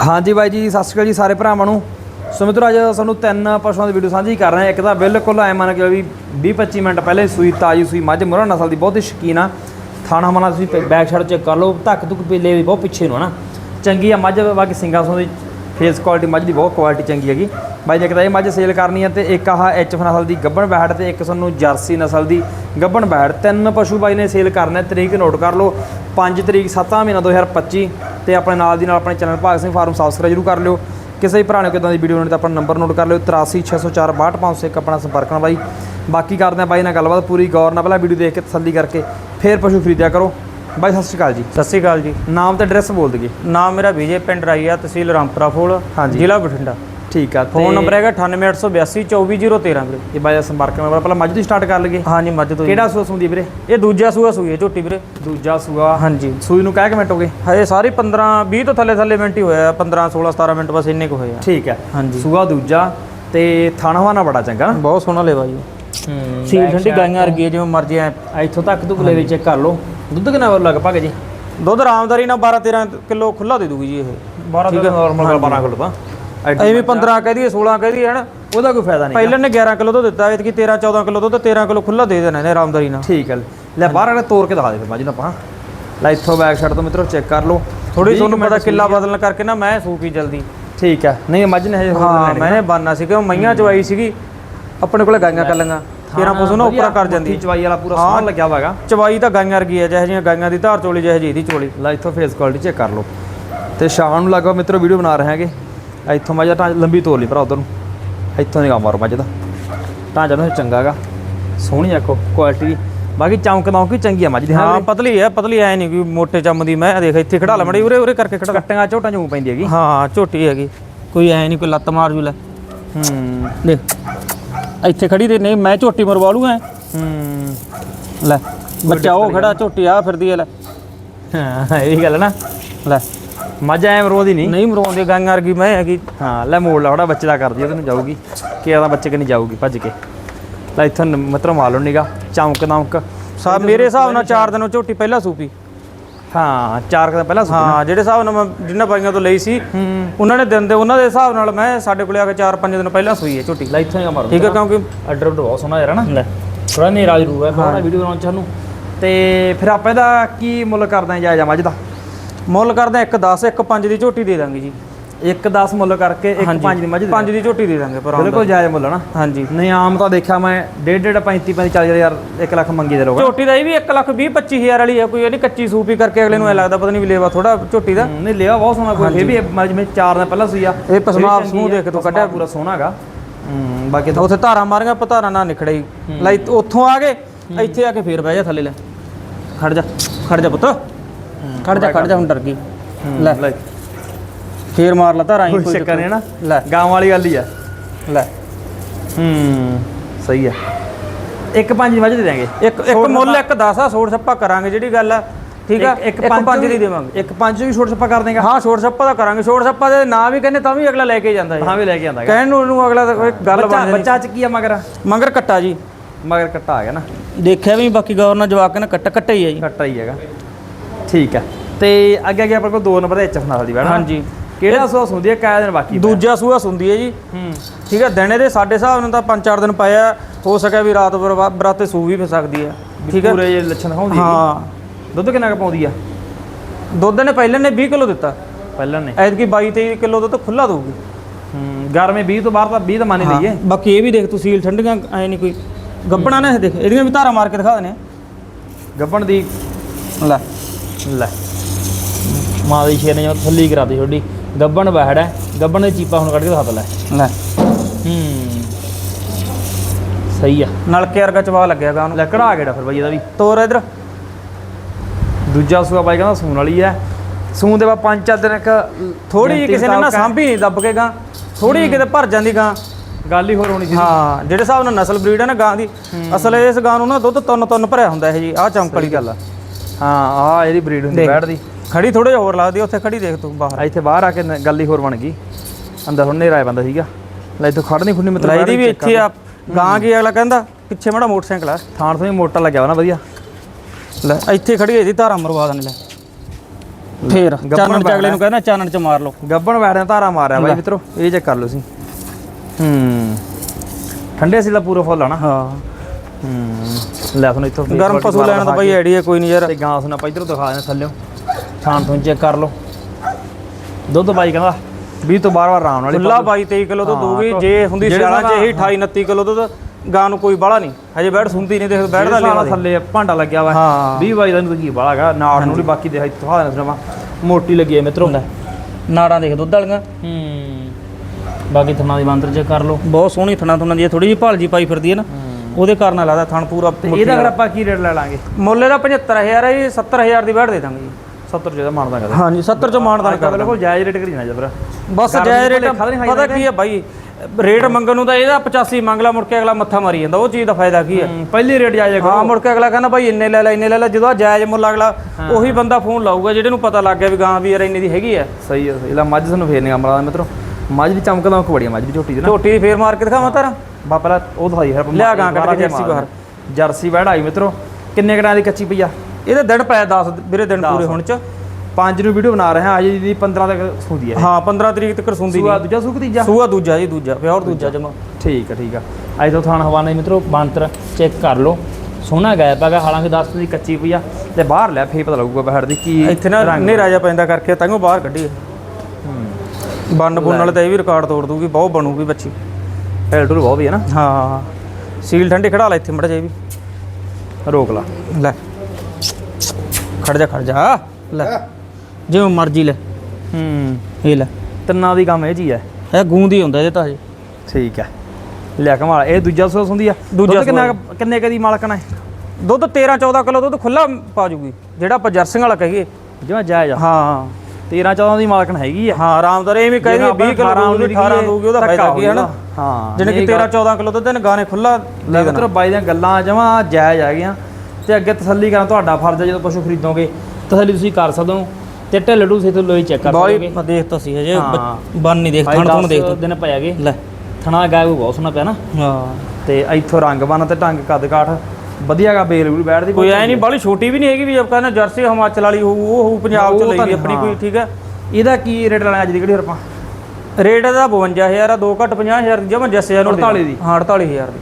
ਹਾਂਜੀ ਬਾਈ ਜੀ, ਸਤਿ ਸ਼੍ਰੀ ਅਕਾਲ ਜੀ ਸਾਰੇ ਭਰਾਵਾਂ ਨੂੰ। ਸੋ ਮਿੱਤਰੋ, ਅੱਜ ਸਾਨੂੰ ਤਿੰਨ ਪਸ਼ੂਆਂ ਦੀ ਵੀਡੀਓ ਸਾਂਝੀ ਕਰ ਰਹੇ ਹਾਂ। ਇੱਕ ਤਾਂ ਬਿਲਕੁਲ ਐ ਮੰਨ ਕੇ ਵੀ 20 25 ਮਿੰਟ ਪਹਿਲੇ ਸੂਈ ਤਾਜੀ, ਸੂਈ ਮੱਝ ਮੁਰਾ ਨਸਲ ਦੀ ਬਹੁਤ ਹੀ ਸ਼ੌਕੀਨ ਆ। ਥਾਣਾ ਮਨਾ ਤੁਸੀਂ ਬੈਕ ਸਾਈਡ ਚੈੱਕ ਕਰ ਲਓ, ਧੱਕ ਧੁੱਕ ਪੀਲੇ ਵੀ ਬਹੁਤ ਪਿੱਛੇ ਨੂੰ ਹਨਾ ਚੰਗੀ ਆ ਮੱਝ, ਬਾਕੀ ਸਿੰਗਾਂ ਸੋਂ ਦੀ ਫੇਸ ਕੁਆਲਿਟੀ ਮੱਝ ਦੀ ਬਹੁਤ ਕੁਆਲਿਟੀ ਚੰਗੀ ਹੈਗੀ। ਬਾਈ ਜੀ, ਇੱਕ ਤਾਂ ਇਹ ਮੱਝ ਸੇਲ ਕਰਨੀ ਹੈ ਤੇ ਇੱਕ ਆਹ ਐਚ ਨਸਲ ਦੀ ਗੱਬਣ ਬੈੜ ਤੇ ਇੱਕ ਸਾਨੂੰ ਜਰਸੀ ਨਸਲ ਦੀ ਗੱਬਣ ਬੈੜ ਤਿੰਨ ਪਸ਼ੂ ਬਾਈ ਨੇ ਸੇਲ ਕਰਨੇ ਤਰੀਕ ਨੋਟ ਕਰ ਲਓ। 5 ਤਰੀਕ 7ਵਾਂ ਮਹੀਨਾ 2025 ਤੇ ਆਪਣੇ ਨਾਲ ਦੀ ਨਾਲ ਆਪਣੇ ਚੈਨਲ ਭਾਗ ਸਿੰਘ ਫਾਰਮ ਸਬਸਕ੍ਰਾਈਬ ਜਰੂਰ ਕਰ ਲਿਓ। ਕਿਸੇ ਵੀ ਭਰਾ ਨੇ ਕਿਦਾਂ ਦੀ ਵੀਡੀਓ ਹੋਣੀ ਤਾਂ ਆਪਣਾ ਨੰਬਰ ਨੋਟ ਕਰ ਲਿਓ। 8360462501 ਆਪਣਾ ਸੰਪਰਕ ਨਾਲ ਬਾਈ। ਬਾਕੀ ਕਰਦੇ ਆ ਬਾਈ ਨਾਲ ਗੱਲਬਾਤ ਪੂਰੀ ਗੌਰ ਨਾਲ। ਪਹਿਲਾਂ ਵੀਡੀਓ ਦੇਖ ਕੇ ਤਸੱਲੀ ਕਰਕੇ ਫੇਰ ਪਸ਼ੂ ਖਰੀਦਿਆ ਕਰੋ। ਬਾਈ ਸਤਿ ਸ਼੍ਰੀ ਅਕਾਲ ਜੀ। ਸਤਿ ਸ਼੍ਰੀ ਅਕਾਲ ਜੀ। ਨਾਮ ਤੇ ਐਡਰੈਸ ਬੋਲ ਦਈਏ। ਨਾਮ ਮੇਰਾ ਵਿਜੇ ਪਿੰਡ ਰਾਈਆ ਤਹਿਸੀਲ ਰਾਮਪੁਰਾ ਫੂਲ। ਜ਼ਿਲ੍ਹਾ ਬਠਿੰਡਾ। ਠੀਕ ਆ ਫੋਨ ਨੰਬਰ ਹੈਗਾ 98882 ਵੀਰੇ। ਇਹ ਬਾਈ ਦਾ ਸੰਪਰਕ ਨੰਬਰ ਪਹਿਲਾਂ ਮੱਝ ਦੀ ਸਟਾਰਟ ਕਰ ਲਈਏ। ਹਾਂਜੀ ਮੱਝ ਤੋਂ। ਕਿਹੜਾ ਸੂਆ ਸੁੰਦੀ ਵੀਰੇ? ਇਹ ਦੂਜਾ ਸੂਆ ਸੂਈ ਹੈ ਝੋਟੀ ਵੀਰੇ। ਦੂਜਾ ਸੂਆ। ਹਾਂਜੀ। ਸੂਈ ਨੂੰ ਕਹਿ ਕੇ ਮਿੰਟ ਹੋ ਗਏ? ਹਜੇ ਸਾਰੇ 15 20 ਤੋਂ ਥੱਲੇ ਥੱਲੇ ਮਿੰਟ ਹੀ ਹੋਇਆ 15 16 17 ਮਿੰਟ ਬਸ ਇੰਨੇ ਕੁ ਹੋਏ ਆ। ਠੀਕ ਹੈ। ਹਾਂਜੀ। ਸੂਆ ਦੂਜਾ ਤੇ ਥਾਣਾ ਹਵਾਨਾ ਬੜਾ ਚੰਗਾ। ਨਾ ਬਹੁਤ ਸੋਹਣਾ ਲੈਵਾ ਜੀ। ਹੂੰ ਸੀਲ ਠੰਡੀ ਗਾਈਆਂ ਵਰਗੀ ਜਿਵੇਂ ਮਰਜ਼ੀ ਐ। ਇੱਥੋਂ ਤੱਕ ਤੂੰ ਲੈ ਚੈੱਕ ਕਰ ਲਓ। ਦੁੱਧ ਕਿੰਨਾ ਲਗਭਗ ਜੀ? ਦੁੱਧ ਆਰਾਮਦਾਰੀ ਨਾਲ 12 13 ਕਿਲੋ ਖੁੱਲਾ ਦੇ ਦੂਗੀ ਜੀ ਇਹ। 12 ਦਾ ਨਾਰਮਲ 12 ਕਿਲੋ ਤਾਂ ਐਵੇਂ 15 ਕਹਿ ਦਈਏ 16 ਕਹਿ ਦਈਏ ਹਨ? ਉਹਦਾ ਕੋਈ ਫਾਇਦਾ ਨਹੀਂ ਪਹਿਲਾਂ ਨੇ 11 ਕਿਲੋ ਤੋਂ ਦਿੱਤਾ ਇਹ ਕਿ 13 14 ਕਿਲੋ ਦੁੱਧ 13 ਕਿਲੋ ਖੁੱਲਾ ਦੇ ਦੇਣਾ ਇਹਨੇ ਆਰਾਮਦਾਰੀ ਨਾਲ। ਠੀਕ ਹੈ। ਲੈ ਬਾਹਰ ਅਗਲੇ ਤੋੜ ਕੇ ਦਿਖਾ ਦੇ ਫਿਰ ਮੱਝ ਨੂੰ ਆਪਾਂ ਲੈ ਇੱਥੋਂ ਬੈਕ ਸਾਈਡ ਤੋਂ ਮਿੱਤਰੋ ਚੈੱਕ ਕਰ ਲਓ। ਥੋੜੀ ਤੁਹਾਨੂੰ ਪਤਾ ਕਿੱਲਾ ਬਦਲਣ ਕਰਕੇ ਨਾ ਮੈਂ ਸੂਪੀ ਜਲਦੀ। ਠੀਕ ਹੈ। ਨਹੀਂ ਮੱਝ ਨੇ ਹਾਂ ਮੈਨੇ ਬਾਨਾ ਸੀ ਕਿ ਮਈਆਂ ਚਵਾਈ ਸੀਗੀ। ਆਪਣੇ ਕੋਲੇ ਗਾਈਆਂ ਕੱਲੀਆਂ ਤੇਰਾ ਪਸ਼ੂ ਨਾ ਉੱਪਰ ਕਰ ਜਾਂਦੀ। ਚਵਾਈ ਵਾਲਾ ਪੂਰਾ ਸਮਾਨ ਲੱਗਿਆ ਹੋਇਆਗਾ ਚਵਾਈ ਤਾਂ ਗਾਈਆਂ ਵਰਗੀ ਹੈ ਜਿਹੋ ਜਿਹੀਆਂ ਗਾਈਆਂ ਦੀ ਧਾਰ ਚੋਲੀ ਜਿਹੋ ਜਿਹੀ ਇਹਦੀ ਚੋਲੀ। ਲੈ ਇੱਥੋਂ ਫੇਸ ਕੁਆਲਿਟੀ ਚੈੱਕ ਕਰ ਲਓ। ਤੇ ਸ਼ਾਮ ਨੂੰ ਲੱਗਾ ਮਿੱਤਰੋ ਵੀਡੀਓ ਬਣਾ ਰਹੇ ਹੈਗੇ। ਇੱਥੋਂ ਮੱਝ ਢਾਂਚ ਲੰਬੀ ਤੋਰ ਲਈ ਭਰਾ ਉਧਰ ਨੂੰ। ਇੱਥੋਂ ਨਿਗਾਹ ਮਾਰੋ ਮੱਝ ਦਾ। ਢਾਂਚਾ ਤਾਂ ਚੰਗਾਗਾ ਸੋਹਣੀ ਆਖੋ ਕੁਆਲਿਟੀ ਬਾਕੀ ਚਮਕ ਦਮਕ ਚੰਗੀ ਆ ਮੱਝ ਦੀ। ਹਾਂ ਪਤਲੀ ਹੈ ਪਤਲੀ ਐ ਨਹੀਂ ਕੋਈ ਮੋਟੇ ਚੰਮ ਦੀ ਮੈਂ ਦੇਖ ਇੱਥੇ ਖੜਾ ਲਾ ਮੜੀ ਉਰੇ ਉਰੇ ਕਰਕੇ ਖੜਾ ਲਾ। ਕੱਟੀਆਂ ਝੋਟਾਂ ਜੂ ਪੈਂਦੀ ਹੈਗੀ। ਹਾਂ ਝੋਟੀ ਹੈਗੀ। ਕੋਈ ਐ ਨਹੀਂ ਕੋਈ ਲੱਤ ਮਾਰ ਜੂ ਲੈ। ਹੂੰ। ਦੇਖ। ਇੱਥੇ ਖੜੀ ਦੇ ਨਹੀਂ ਮੈਂ ਝੋਟੀ ਮਰਵਾ ਲੂ ਐ। ਹੂੰ। ਲੈ ਬੱਚਾ ਉਹ ਖੜਾ ਝੋਟੀ ਆ ਫਿਰਦੀ ਐ ਲੈ। ਹਾਂ ਇਹ ਗੱਲ ਨਾ। ਲੈ। ਮੱਝ ਐ ਮਰੋਦੀ ਨਹੀਂ। ਨਹੀਂ ਮਰਵਾਉਂਦੀ ਗਾਈਆਂ ਵਰਗੀ ਮੈਂ ਹੈਗੀ। ਹਾਂ ਲੈ ਮੋੜ ਲਾ ਥੋੜਾ ਬੱਚੇ ਦਾ ਕਰਦੀ ਉਹਨੂੰ ਜਾਊਗੀ। ਕਿ ਆਦਾ ਬੱਚੇ ਕਨੀ ਜਾਊਗੀ ਭੱਜ ਕੇ। ਲੈ ਇੱਥੋਂ ਮਤਲਬ ਮਾਰ ਲਓ ਨਿਗਾ ਚਮਕ ਦਮਕ ਸਾ ਮੇਰੇ ਹਿਸਾਬ ਨਾਲ 4 ਦਿਨੋਂ ਝੋਟੀ ਪਹਿਲਾਂ ਸੂਪੀ। ਹਾਂ ਚਾਰ ਕੁ ਦਿਨ ਪਹਿਲਾਂ ਹਾਂ ਜਿਹੜੇ ਹਿਸਾਬ ਨਾਲ ਮੈਂ ਜਿੰਨਾ ਬਾਈਆਂ ਤੋਂ ਲਈ ਸੀ ਉਹਨਾਂ ਨੇ ਦਿਨ ਦੇ ਉਹਨਾਂ ਦੇ ਹਿਸਾਬ ਨਾਲ ਮੈਂ ਸਾਡੇ ਕੋਲੇ ਆ ਕੇ 4-5 ਦਿਨ ਪਹਿਲਾਂ ਸੂਈ ਹੈ ਝੋਟੀ। ਲੈ ਇੱਥੋਂ ਹੀ ਮਾਰੋ। ਠੀਕ ਹੈ ਕਿਉਂਕਿ ਆਰਡਰ ਬਹੁਤ ਸੋਹਣਾ ਯਾਰ ਹਨਾ ਲੈ। ਥੋੜਾ ਨੇਰਾ ਜ਼ਰੂਰ ਹੈ ਥੋੜਾ ਵੀਡੀਓ ਬਣਾਉਣ ਚ ਸਾਨੂੰ। ਤੇ ਫਿਰ ਆਪਾਂ ਇਹਦਾ ਕੀ ਮੁੱਲ ਕਰਦੇ ਆ ਜਾਇਜ਼ ਮੱਝ ਦਾ? ਮੁੱਲ ਕਰਦੇ ਇੱਕ 10 ਇੱਕ 5 ਦੀ ਝੋਟੀ ਦੇ ਦਾਂਗੇ ਜੀ। ਇੱਕ 10 ਮੁੱਲ ਕਰਕੇ ਇੱਕ 5 ਦੀ ਮੱਝ ਦੇ 5 ਦੀ ਝੋਟੀ ਦੇ ਦਾਂਗੇ ਪਰ ਬਿਲਕੁਲ ਜਾਇਜ਼ ਮੁੱਲ ਨਾ। ਹਾਂਜੀ। ਨਹੀਂ ਆਮ ਤਾਂ ਦੇਖਿਆ ਮੈਂ 1.5 35 35 40 ਹਜ਼ਾਰ 1 ਲੱਖ ਮੰਗੀ ਦੇ ਲੋਕ। ਝੋਟੀ ਦਾ ਇਹ ਵੀ 1 ਲੱਖ 20 25 ਹਜ਼ਾਰ ਵਾਲੀ ਹੈ ਕੋਈ ਇਹ ਨਹੀਂ ਕੱਚੀ ਸੂਪੀ ਕਰਕੇ ਅਗਲੇ ਨੂੰ ਐ ਲੱਗਦਾ ਪਤਾ ਨਹੀਂ ਵੀ ਲੇਵਾ ਥੋੜਾ ਝੋਟੀ ਦਾ। ਨਹੀਂ ਲਿਆ ਬਹੁਤ ਸੋਹਣਾ ਕੋਈ। ਇਹ ਵੀ ਮੱਝ ਮੈਂ 4 ਦਿਨ ਪਹਿਲਾਂ ਸੂਈ ਆ। ਇਹ ਪਸਮਾ ਸਮੂਹ ਦੇਖ ਤੂੰ ਕੱਢਿਆ। ਪੂਰਾ ਸੋਹਣਾ ਹੈਗਾ। ਹੂੰ ਬਾਕੀ ਤਾਂ ਉੱਥੇ ਧਾਰਾਂ ਮਾਰੀਆਂ ਪਤਾਰਾਂ ਨਾ ਨਿਖੜੇ ਲੈ ਉੱਥੋਂ ਆ ਗਏ ਇੱਥੇ ਆ ਕੇ ਫੇਰ ਬਹਿ ਜਾ ਥੱਲੇ ਲੈ। ਖੜ ਜਾ। ਖੜ ਜਾ ਪੁੱਤ। ਖੜ ਜਾ ਖੜ ਜਾ ਹੁਣ ਡਰ ਗਈ। ਲੈ। ਲੈ। ਫੇਰ ਮਾਰ ਲਾ ਧਾਰਾਂ ਹੀ ਕੋਈ ਚੱਕਰ ਨਹੀਂ ਨਾ ਲੈ। ਗਾਂ ਵਾਲੀ ਗੱਲ ਹੀ ਆ। ਲੈ। ਹੂੰ ਸਹੀ ਆ। ਇੱਕ ਪੰਜ ਮੱਝ ਦੇ ਦਿਆਂਗੇ। ਇੱਕ ਇੱਕ ਮੁੱਲ ਇੱਕ 10 ਆ ਛੋੜ ਛੱਪਾ ਕਰਾਂਗੇ ਜਿਹੜੀ ਗੱਲ ਆ। ਠੀਕ ਆ? ਇੱਕ ਪੰਜ ਦੀ ਦੇਵਾਂਗੇ। ਇੱਕ ਪੰਜ ਵੀ ਛੋਟ ਛੱਪਾ ਕਰ ਦੇਗਾ। ਹਾਂ ਛੋੜ ਛੱਪਾ ਦਾ ਕਰਾਂਗੇ। ਛੋੜ ਛੱਪਾ ਦੇ ਨਾਂ ਵੀ ਕਹਿੰਦੇ ਤਾਂ ਵੀ ਅਗਲਾ ਲੈ ਕੇ ਜਾਂਦਾ ਹੈ ਹਾਂ ਵੀ ਲੈ ਕੇ ਹੈਗਾ ਕਹਿਣ ਨੂੰ ਉਹਨੂੰ ਅਗਲਾ ਗੱਲ ਬੱਚਾ ਬਣ ਜਾਂਦੀ ਬੱਚਾ ਚ ਕੀ ਆ ਮਗਰ? ਮੰਗਰ ਕੱਟਾ ਜੀ। ਮਗਰ ਕੱਟਾ ਆ ਗਿਆ ਨਾ। ਦੇਖਿਆ ਵੀ ਬਾਕੀ ਗੌਰ ਨਾਲ ਜਵਾਕ ਨੇ ਕੱਟਾ ਕੱਟਾ ਹੀ ਹੈ ਜੀ। ਕੱਟਾ ਹੀ ਹੈਗਾ। ਠੀਕ ਹੈ। ਤੇ ਅੱਗੇ ਅੱਗੇ ਆਪਣੇ ਕੋਲ ਦੋ ਨੰਬਰ ਦੇ ਐਚਐਫ ਨਾਲ ਦੀ ਬੈਣਾ ਹਾਂਜੀ। ਕਿਹੜਾ ਸੋਸ ਹੁੰਦੀ ਹੈ ਕਾਇਆ ਦਿਨ ਬਾਕੀ ਦੂਜਾ ਸੂਆ ਸੁੰਦੀ ਹੈ ਜੀ। ਹੂੰ। ਠੀਕ ਹੈ ਦਿਨੇ ਦੇ ਸਾਡੇ ਹਿਸਾਬ ਨਾਲ ਤਾਂ 5-4 ਦਿਨ ਪਏ ਹੋ ਸਕਿਆ ਵੀ ਰਾਤ ਬਰ- ਬਰਾਤੇ ਸੂ ਵੀ ਫਿਰ ਸਕਦੀ ਹੈ। ਠੀਕ ਹੈ। ਪੂਰੇ ਜਿਹੇ ਲੱਛਣ ਦਿਖਾਉਂਦੀ ਹੈ ਹਾਂ। ਦੁੱਧ ਕਿੰਨਾ ਕੁ ਪਾਉਂਦੀ ਆ? ਦੁੱਧ ਨੇ ਪਹਿਲੇ ਨੇ 20 ਕਿਲੋ ਦਿੱਤਾ। ਪਹਿਲਾਂ ਨੇ। ਐਤਕੀ 22-23 ਕਿਲੋ ਦੁੱਧ ਖੁੱਲਾ ਦਊਗੀ। ਹੂੰ ਗਰਮੇ 20 ਤੋਂ ਬਾਹਰ ਤਾਂ 20 ਤਾਂ ਮੰਨ ਲਈਏ। ਬਾਕੀ ਇਹ ਵੀ ਦੇਖ ਤੂੰ ਸੀਲ ਠੰਡੀਆਂ ਐ ਨਹੀਂ ਕੋਈ। ਗੱਬਣਾ ਨਾ ਦੇਖ ਇਹਦੀਆਂ ਵੀ ਧਾਰਾਂ ਮਾਰ ਕੇ ਦਿਖਾ ਦਨੇ ਗੱਬਣ ਦੀ ਲੈ। ਲੈ। ਮਾਂ ਦੀ ਸ਼ੇਰ ਨੇ ਜੋ ਥੱਲੀ ਕਰਾ ਦੇ ਛੋਡੀ। ਗੱਬਣ ਬਹਿੜ ਹੈ। ਗੱਬਣ ਦੇ ਚੀਪਾ ਹੁਣ ਕੱਢ ਕੇ ਤਾ ਲੈ। ਲੈ। ਹੂੰ। ਸਹੀ ਆ। ਨਲਕੇ ਵਰਗਾ ਚਵਾ ਲੱਗਿਆਗਾ ਉਹਨੂੰ। ਲੈ ਕਢਾ ਕਿਹੜਾ ਫਿਰ ਬਾਈ ਇਹਦਾ ਵੀ। ਤੋਰ ਇਧਰ। ਦੂਜਾ ਸੂਆ ਬਾਈ ਕਹਿੰਦਾ ਸੂਣ ਵਾਲੀ ਹੈ। ਸੂਣ ਦੇ ਬਾਅਦ ਪੰਜ ਚਾਰ ਦਿਨ ਇੱਕ ਥੋੜੀ ਜਿਹੀ ਕਿਸੇ ਨੇ ਨਾ ਸਾਂਭੀ ਨਹੀਂ ਦੱਬ ਕੇ ਗਾਂ। ਥੋੜੀ ਜਿਹੀ ਕਿਤੇ ਭਰ ਜਾਂਦੀ ਗਾਂ। ਗੱਲ ਹੀ ਹੋਰ ਹੋਣੀ ਸੀ। ਹਾਂ ਜਿਹੜੇ ਹਿਸਾਬ ਨਾਲ ਨਸਲ ਬਰੀਡ ਹੈ ਨਾ ਗਾਂ ਦੀ ਅਸਲ ਇਸ ਗਾਂ ਨੂੰ ਨਾ ਦੁੱਧ ਤੁੰਨ ਤੁੰਨ ਭਰਿਆ ਹੁੰਦਾ ਇਹ ਜੀ। ਆਹ ਚਮਕ ਵਾਲੀ ਗੱਲ ਆ। ਹਾਂ ਆ ਇਹਦੀ ਬਰੀਡ ਹੁੰਦੀ ਦੀ ਖੜੀ ਥੋੜੇ ਜਿਹਾ ਹੋਰ ਲੱਗਦੀ ਉੱਥੇ ਖੜੀ ਦੇਖ ਤੂੰ ਬਾਹਰ। ਇੱਥੇ ਬਾਹਰ ਆ ਕੇ ਗੱਲ ਹੀ ਹੋਰ ਬਣ ਗਈ। ਅੰਦਰ ਹੁਣ ਨੇਰਾ ਬੰਦਾ ਸੀਗਾ। ਲੈ ਇੱਥੋਂ ਖੜਨੀ ਖੁੜਨੀ ਮਤਲਬ ਇਹਦੀ ਵੀ ਇੱਥੇ ਆ। ਗਾਂ ਕੀ ਅਗਲਾ ਕਹਿੰਦਾ? ਪਿੱਛੇ ਮਾੜਾ ਮੋਟਰਸਾਈਕਲ ਆ। ਥਾਣ ਤੋਂ ਹੀ ਮੋਟਾ ਲੱਗਿਆ ਵਾ ਨਾ ਵਧੀਆ। ਲੈ ਇੱਥੇ ਖੜੀ ਇਹਦੀ ਧਾਰਾ ਮਰਵਾ ਦਨੇ ਲੈ। ਫੇਰ ਚਾਨਣ ਚ। ਅਗਲੇ ਨੂੰ ਕਹਿੰਦਾ ਚਾਨਣ ਚ ਮਾਰ ਲਓ। ਗੱਬਣ ਬੈਠਿਆ ਧਾਰਾ ਮਾਰਿਆ ਬਾਈ ਮਿੱਤਰੋ। ਇਹ ਚੈੱਕ ਕਰ ਲਓ ਤੁਸੀਂ ਹੂੰ। ਠੰਡੇ ਸੀ ਦਾ ਪੂਰਾ ਫੁੱਲ ਆ ਨਾ। ਹਾਂ। ਹੂੰ ਲੈ ਤੁਹਾਨੂੰ ਇੱਥੋਂ ਗਰਮ ਪਸ਼ੂ ਲੈਣ ਦਾ ਬਾਈ ਆਈਡੀਆ ਕੋਈ ਨਹੀਂ ਯਾਰ। ਤੇ ਗਾਂ ਸੁਣਾ ਆਪਾਂ ਇਧਰੋਂ ਦਿਖਾ ਦੇਣਾ ਥੱਲਿਓ। ਥਾਣ ਤੋਂ ਚੈੱਕ ਕਰ ਲਓ। ਦੁੱਧ ਬਾਈ ਕਹਿੰਦਾ 20 ਤੋਂ ਬਾਰ ਬਾਰ ਆਰਾਮ ਨਾਲ ਖੁੱਲਾ 22 23 ਕਿਲੋ ਦੁੱਧ ਦੂਗੀ ਜੇ ਹੁੰਦੀ ਸਿਆਲਾਂ ਚ ਇਹੀ 28 29 ਕਿਲੋ ਦੁੱਧ ਗਾਂ ਨੂੰ ਕੋਈ ਬਾਹਲਾ ਨਹੀਂ ਹਜੇ ਬੈਠ ਸੁਣਦੀ ਨਹੀਂ ਦੇਖ ਬੈਠ ਦਾ ਜਿਹੜਾ ਲੈਵਾ ਥੱਲੇ ਭਾਂਡਾ ਲੱਗਿਆ ਵਾ ਹਾਂ। 20 ਬਾਈ ਦਾ ਨੂੰ ਕੀ ਬਾਲਾਗਾ ਨਾੜ ਨੂੰ ਵੀ ਬਾਕੀ ਦੇ ਦਿਖਾ ਦੇਣਾ ਸੁਣਾ ਮੋਟੀ ਲੱਗੀ ਹੈ ਮਿੱਤਰੋ। ਨਾੜਾਂ ਦੇਖ ਦੁੱਧ ਵਾਲੀਆਂ। ਹੂੰ। ਬਾਕੀ ਥਣਾ ਦੀ ਬੰਦਰ ਚੈੱਕ ਕਰ ਲਓ। ਬਹੁਤ ਸੋਹਣੀ ਥਣਾ ਥੁਣਾ ਦੀ ਥੋੜੀ ਜਿਹੀ ਭਾਲ ਜੀ ਪਾਈ ਫਿਰਦੀ ਹੈ ਨਾ। ਉਹਦੇ ਕਾਰਨ ਲੱਗਦਾ ਥਣ ਪੂਰਾ ਤੇ ਇਹਦਾ ਅਗਰ ਆਪਾਂ ਕੀ ਰੇਟ ਲੈ ਲਾਂਗੇ? ਮੁੱਲ ਇਹਦਾ 75000 ਹੈ ਜੀ 70000 ਦੀ ਬੈਠ ਦੇ ਦਾਂਗੇ ਜੀ। 70 ਜਿਹੜਾ ਮਾਰਦਾ ਕਦੇ ਹਾਂਜੀ 70 ਚ ਮਾਨਦਾਨ ਤਾਂ ਬਿਲਕੁਲ ਜਾਇਜ਼ ਰੇਟ ਕਰੀ ਨਾ ਜਬਰ ਬਸ ਕਰ ਜਾਇਜ਼ ਰੇਟ ਪਤਾ ਕੀ ਹੈ ਬਾਈ? ਰੇਟ ਮੰਗਣ ਨੂੰ ਤਾਂ ਇਹਦਾ 85 ਮੰਗ ਲਾ ਮੁੜ ਕੇ ਅਗਲਾ ਮੱਥਾ ਮਾਰੀ ਜਾਂਦਾ। ਉਹ ਚੀਜ਼ ਦਾ ਫਾਇਦਾ ਕੀ ਹੈ? ਪਹਿਲੀ ਰੇਟ ਜਾਇਜ਼ ਕਰੋ ਹਾਂ ਮੁੜ ਕੇ ਅਗਲਾ ਕਹਿੰਦਾ ਬਾਈ ਇੰਨੇ ਲੈ ਲੈ ਇੰਨੇ ਲੈ ਲੈ। ਜਦੋਂ ਜਾਇਜ਼ ਮੁੱਲ ਅਗਲਾ ਉਹੀ ਬੰਦਾ ਫੋਨ ਲਾਊਗਾ ਜਿਹੜੇ ਨੂੰ ਪਤਾ ਲੱਗ ਗਿਆ ਵੀ ਗਾਂ ਵੀ ਯਾਰ ਇੰਨੇ ਦੀ ਹੈਗੀ ਆ ਸਹੀ ਹੈ ਸਹੀ। ਲਾ ਮੱਝ ਤੁਹਾਨੂੰ ਫੇਰ ਨਹੀਂ ਅਮਰਾ ਮਿੱਤਰੋ। ਮੱਝ ਦੀ ਚਮਕਦਾ ਬੜੀ ਮੱਝ ਦੀ ਝੋਟੀ ਦੀ ਨਾ। ਝੋਟੀ ਦੀ ਫੇਰ ਮਾਰ ਕੇ ਦਿਖਾਵਾਂ ਤਾਰਾ। ਬਾ ਪਹਿਲਾਂ ਉਹ ਦਿਖਾਈ ਆਪਾਂ ਲਿਆ ਗਾਂ ਕੱਢ ਕੇ ਜਰਸੀ ਬਾਹਰ। ਜਰਸੀ ਬੈੜ ਆਈ ਮਿੱਤਰੋ ਕਿੰਨੇ ਗਰਾਂ ਦੀ ਕੱਚੀ ਪਈ ਆ? ਇਹਦੇ ਦਿਨ ਪਏ 10 ਵੀਰੇ ਦਿਨ ਪੂਰੇ ਹੋਣ ਚ। ਪੰਜ ਨੂੰ ਵੀਡੀਓ ਬਣਾ ਰਹੇ ਹਾਂ ਅਜੇ ਦੀ 15 ਤੱਕ ਸੁਣਦੀ ਹੈ ਹਾਂ 15 ਤਰੀਕ ਤੱਕ ਸੁਣਦੀ ਸੂਆ ਦੂਜਾ ਸੂਕ ਤੀਜਾ? ਸੂਆ ਦੂਜਾ ਜੀ ਦੂਜਾ ਪਿਓਰ ਦੂਜਾ ਜਮਾ। ਠੀਕ ਹੈ ਠੀਕ ਆ। ਅੱਜ ਤੋਂ ਥਾਣ ਹਵਾਨਾ ਜੀ ਮਿੱਤਰੋ ਬਾਂਤਰ ਚੈੱਕ ਕਰ ਲਓ। ਸੋਹਣਾ ਗੈਪ ਹੈਗਾ ਹਾਲਾਂਕਿ 10 ਦੀ ਕੱਚੀ ਪਈ ਆ। ਤੇ ਬਾਹਰ ਲਿਆ ਫੇਰ ਪਤਾ ਲੱਗੂਗਾ ਬਹਿੜ ਦੀ ਕੀ ਇੱਥੇ ਨਾ ਹਨੇਰਾ ਜਿਹਾ ਪੈਂਦਾ ਕਰਕੇ ਤਾਂਗੋ ਬਾਹਰ ਕੱਢੀ। ਬੰਨ ਬੁੰਨ ਵਾਲੇ ਤਾਂ ਇਹ ਵੀ ਰਿਕਾਰਡ ਤੋੜ ਦੂਗੀ ਬਹੁਤ ਬਣੂਗੀ ਬੱਚੀ। ਟੈਲਟੂਰ ਬਹੁਤ ਵੀ ਹੈ ਨਾ ਹਾਂ। ਸੀਲ ਠੰਡੀ ਖੜਾ ਲੈ ਇੱਥੇ ਮੜਾ ਜੇ ਵੀ। ਰੋਕ ਲਾ। ਲੈ। ਖੜ ਜਾ ਖੜ ਜਾ। ਲੈ। ਜਿਵੇਂ ਮਰਜ਼ੀ ਲੈ। ਹੂੰ। ਇਹ ਲੈ। ਤਿੰਨਾਂ ਦੀ ਕੰਮ ਇਹ ਜੀ ਹੈ। ਇਹ ਗੂੰਦ ਹੀ ਹੁੰਦਾ ਇਹਦੇ ਤਾਂ ਹਜੇ ਠੀਕ ਹੈ। ਲਿਆ ਕਮਾਲ ਇਹ ਦੂਜਾ ਸੋਸ ਹੁੰਦੀ ਆ। ਦੂਜਾ ਕਿੰਨਾ ਕੁ- ਕਿੰਨੇ ਕਦੀ ਮਾਲਕਣਾ ਹੈ? ਦੁੱਧ 13 14 ਕਿਲੋ ਦੁੱਧ ਖੁੱਲਾ ਪਾ ਜੂਗੀ। ਜਿਹੜਾ ਆਪਾਂ ਜਰਸੀਆਂ ਵਾਲਾ ਕਹੀਏ। ਜਿਵੇਂ ਜਾਇਜ਼ ਹਾਂ। 13 14 ਦੀ ਮਾਲਕਣ ਹੈਗੀ ਆ। ਹਾਂ ਆਰਾਮਦਾਰ ਇਹ ਵੀ ਕਹੇ ਆਪਾਂ 20 ਕਿਲੋ 18 ਦੂਗੀ 18 ਦੂਗੀ ਉਹਦਾ ਫਾਇਦਾ ਕੀ ਹੈ ਨਾ? ਹਾਂ ਜਿਹਨੇ ਕਿ 13 14 ਕਿਲੋ ਦੁੱਧ ਨੇ ਗਾਣੇ ਖੁੱਲਾ ਲੈ ਮਿੱਤਰੋ ਬਾਈ ਦੀਆਂ ਗੱਲਾਂ ਜਮਾਂ ਜਾਇਜ਼ ਆ ਗਈਆਂ। ਤੇ ਅੱਗੇ ਤਸੱਲੀ ਕਰਨ ਤੁਹਾਡਾ ਫਰਜ਼ ਹੈ ਜਦੋਂ ਪਸ਼ੂ ਖਰੀਦੋਗੇ ਤਸੱਲੀ ਤੁਸੀਂ ਕਰ ਸਕਦੇ। ਹੋ ਤੇ ਢਿੱਲ ਢੂ ਸੇ ਤੋਂ ਲੋਈ ਚੈੱਕ ਕਰ ਮੈਂ ਦੇਖ ਤਾਂ ਸੀ ਹਜੇ। ਬਨ ਨਹੀਂ ਦੇਖ ਥਣ ਥਣ ਦੇਖ ਦਿਨ ਪੈ ਗਏ। ਲੈ। ਥਣਾ ਗਾਇਬ ਬਹੁਤ ਸੋਹਣਾ ਪਿਆ ਨਾ। ਹਾਂ। ਤੇ ਇੱਥੋਂ ਰੰਗ ਬਨ ਤੇ ਢੰਗ ਕੱਦ ਕਾਠ ਵਧੀਆਗਾ ਬੇਲ ਬੂਲ ਬੈਠਦੀ ਕੋਈ ਐ ਨਹੀਂ ਬਾਲੀ ਛੋਟੀ ਵੀ ਨਹੀਂ ਹੈਗੀ ਵੀ ਜਦ ਕਹਿੰਦਾ ਜਰਸੀ ਹਿਮਾਚਲ ਵਾਲੀ ਹੋਊ ਉਹ ਹੋਊ ਪੰਜਾਬ ਚ ਲਈ ਵੀ ਆਪਣੀ। ਕੋਈ ਠੀਕ ਹੈ? ਇਹਦਾ ਕੀ ਰੇਟ ਲੈਣਾ ਅੱਜ ਦੀ ਕਿਹੜੀ ਆਪਾਂ ਰੇਟ ਇਹਦਾ 52000 ਆ 2 ਘੱਟ 50000 ਦੀ ਜਮਾ ਜੱਸੇ ਨੂੰ 48 ਦੀ? ਹਾਂ 48000 ਦੀ।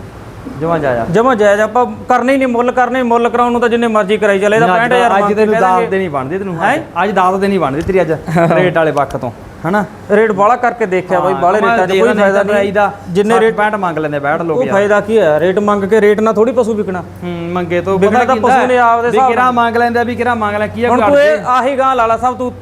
ਜਮਾਂ ਜਾਇਆ। ਜਮਾ ਜਾਇਜ਼ ਆਪਾਂ ਕਰਨੇ ਹੀ ਨਹੀਂ ਮੁੱਲ ਕਰਨੇ ਮੁੱਲ ਕਰਾਉਣ ਨੂੰ ਤਾਂ ਜਿੰਨੇ ਮਰਜ਼ੀ ਕਰਾਈ ਚੱਲੇ ਇਹਦਾ 65000 ਅੱਜ ਤੈਨੂੰ ਦਾਂਗੇ। ਦੇ ਨਹੀਂ ਬਣਦੇ ਤੈਨੂੰ ਅੱਜ ਦਾਤ ਦੇ ਨਹੀਂ ਬਣਦੇ ਤੇਰੀ ਅੱਜ ਰੇਟ ਵਾਲੇ ਪੱਖ ਤੋਂ। ਹਨਾ? ਰੇਟ ਬਾਲਾ ਕਰਕੇ ਦੇਖਿਆ ਬਾਈ ਬਾਲੇ ਰੇਟਾਂ 'ਚ ਕੋਈ ਫਾਇਦਾ ਨਹੀਂ। ਜਿੰਨੇ ਰੇਟ 65 ਮੰਗ ਲੈਂਦੇ ਬੈਠ ਲੋਕ ਉਹ ਫਾਇਦਾ ਕੀ ਹੈ ਰੇਟ ਮੰਗ ਕੇ ਰੇਟ ਨਾਲ ਥੋੜੀ ਪਸ਼ੂ ਵਿਕਣਾ। ਹੂੰ ਮੰਗੇ ਤੋਂ ਵਿਕਣਾ ਤਾਂ ਪਸ਼ੂ ਨੇ ਆਪਦੇ ਹਿਸਾਬ ਕਿਹੜਾ ਮੰਗ ਲੈਂਦੇ ਵੀ ਕਿਹੜਾ ਮੰਗ ਲੈ ਕੀ ਹੁਣ ਤੂੰ ਆਹੀ ਗਾਂ ਲਾਲਾ ਸਾਹਿਬ ਤੂੰ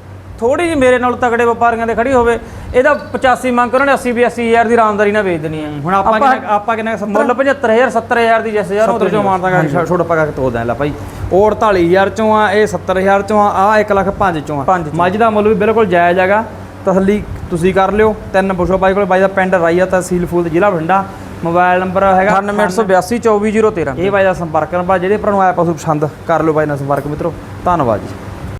ਥੋੜੀ ਜਿਹੀ ਮੇਰੇ ਨਾਲ ਤਗੜੇ ਵਪਾਰੀਆਂ ਦੇ ਖੜੀ ਹੋਵੇ ਇਹਦਾ 85 ਮੰਗ ਉਹਨਾਂ ਨੇ 80 ਵੀ 80000 ਦੀ ਆਰਾਮਦਾਰੀ ਨਾਲ ਵੇਚ ਦੇਣੀ ਹੈ ਹੁਣ ਆਪਾਂ ਆਪਾਂ ਕਿੰਨਾ 70 ਮੁੱਲ 75000 70000 ਦੀ ਜਿਸ ਹਜ਼ਾਰ 70 ਚੋਂ ਮਾਰਦਾ ਗਾ ਛੋੜ ਪਾ ਕੇ ਤੋੜ ਦੇਣ ਲੈ ਭਾਈ। ਉਹ 48000 ਚੋਂ ਆ ਇਹ 70000 ਚੋਂ ਆ ਆ 1 ਲੱਖ 5 ਚੋਂ ਆ। ਮੱਝ ਦਾ ਮੁੱਲ ਵੀ ਬਿਲਕੁਲ ਜਾਇਜ਼ ਹੈਗਾ। ਤਸੱਲੀ ਤੁਸੀਂ ਕਰ ਲਿਓ। ਤਿੰਨ ਪੁੱਛੋ ਬਾਈ ਕੋਲ। ਬਾਈ ਦਾ ਪਿੰਡ ਰਾਈਆ ਤਹਿਸੀਲ ਫੂਲ ਜ਼ਿਲ੍ਹਾ ਬਠਿੰਡਾ। ਮੋਬਾਈਲ ਨੰਬਰ ਹੈਗਾ 9882 24013 ਇਹ ਬਾਈ ਦਾ ਸੰਪਰਕ ਨੰਬਰ ਜਿਹੜੇ ਭਰਾ ਨੂੰ ਆਇਆ ਪਸ਼ੂ ਪਸੰਦ ਕਰ ਲਿਓ ਬਾਈ ਨਾਲ ਸੰਪਰਕ ਮਿੱਤਰੋ। ਧੰਨਵਾਦ ਜੀ।